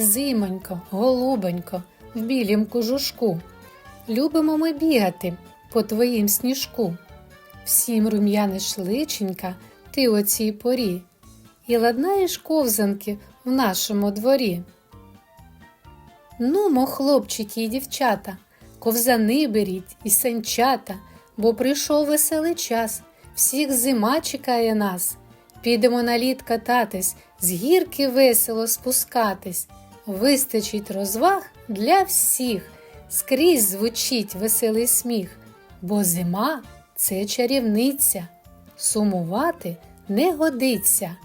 зимонько, голубонько, в білім кожушку. Любимо ми бігати по твоїм сніжку. Всім рум'яниш личенька ти о цій порі, і ладнаєш ковзанки в нашому дворі. Нумо, хлопчики і дівчата, ковзани беріть і санчата, бо прийшов веселий час, всіх зима чекає нас. Підемо на лід кататись, з гірки весело спускатись. Вистачить розваг для всіх, скрізь звучить веселий сміх, бо зима це чарівниця, сумувати не годиться.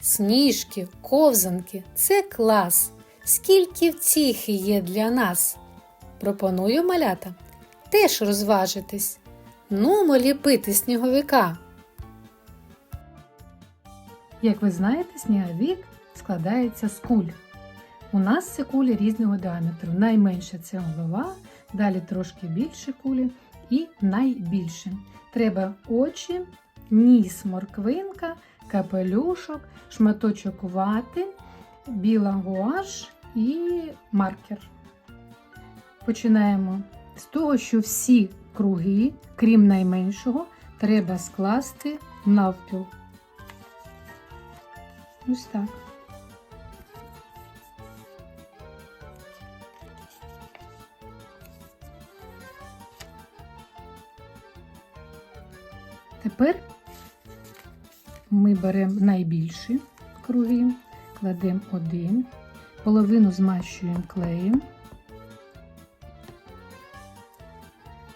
Сніжки, ковзанки це клас. Скільки втіхи є для нас. Пропоную малята теж розважитись. Нумо ліпити сніговика. Як ви знаєте, сніговик складається з куль. У нас це кулі різного діаметру. Найменше це голова, далі трошки більше кулі і найбільше. Треба очі, ніс, морквинка, капелюшок, шматочок вати, біла гуаш і маркер. Починаємо з того, що всі круги, крім найменшого, треба скласти навпіл. Ось так. Тепер ми беремо найбільші круги, кладемо один, половину змащуємо клеєм,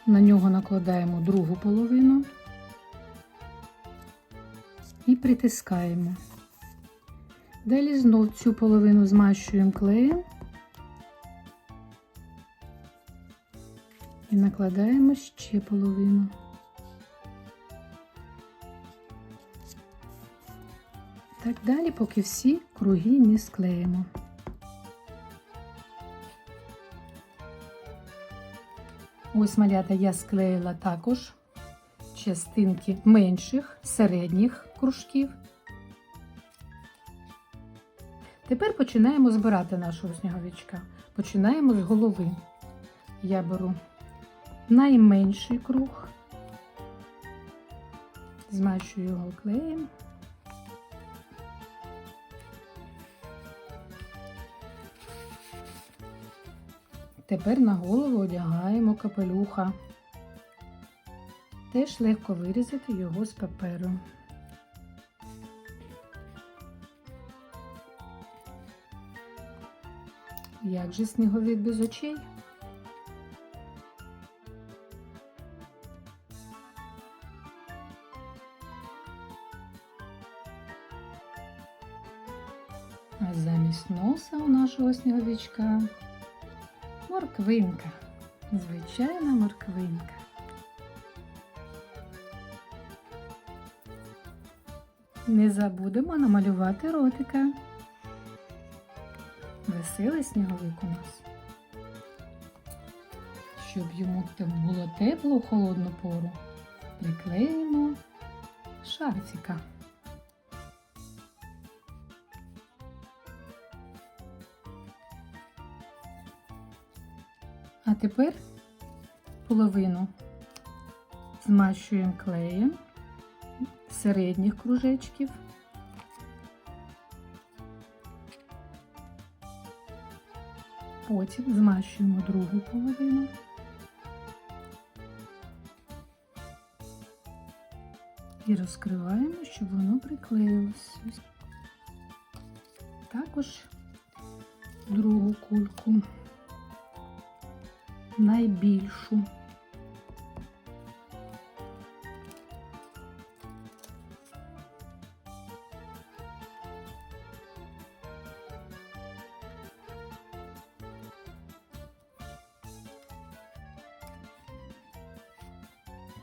на нього накладаємо другу половину і притискаємо. Далі знов цю половину змащуємо клеєм і накладаємо ще половину. Так далі, поки всі круги не склеїмо. Ось малята я склеїла також частинки менших, середніх кружків. Тепер починаємо збирати нашого сніговичка. Починаємо з голови. Я беру найменший круг, змащую його клеєм. Тепер на голову одягаємо капелюха. Теж легко вирізати його з паперу. Як же сніговик без очей? А замість носа у нашого сніговичка морквинка. Звичайна морквинка. Не забудемо намалювати ротика. Веселий сніговик у нас. Щоб йому було тепло холодну пору, приклеїмо шарфіка. А тепер половину змащуємо клеєм середніх кружечків. Потім змащуємо другу половину. І розкриваємо, щоб воно приклеїлося. Також другу кульку найбільшу.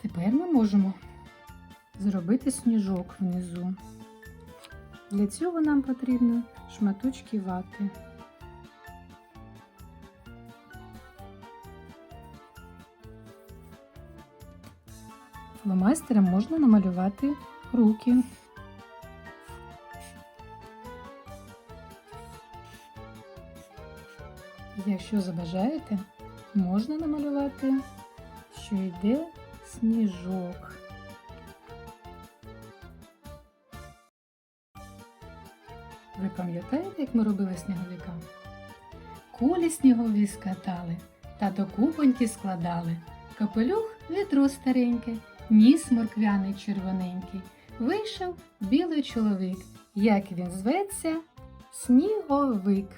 Тепер ми можемо зробити сніжок внизу. Для цього нам потрібно шматочки вати. Фломастером можна намалювати руки. Якщо забажаєте, можна намалювати, що йде сніжок. Ви пам'ятаєте, як ми робили сніговика? Кулі снігові скатали та до купоньки складали. Капелюх вітру старенький, ніс морквяний червоненький. Вийшов білий чоловік. Як він зветься? Сніговик.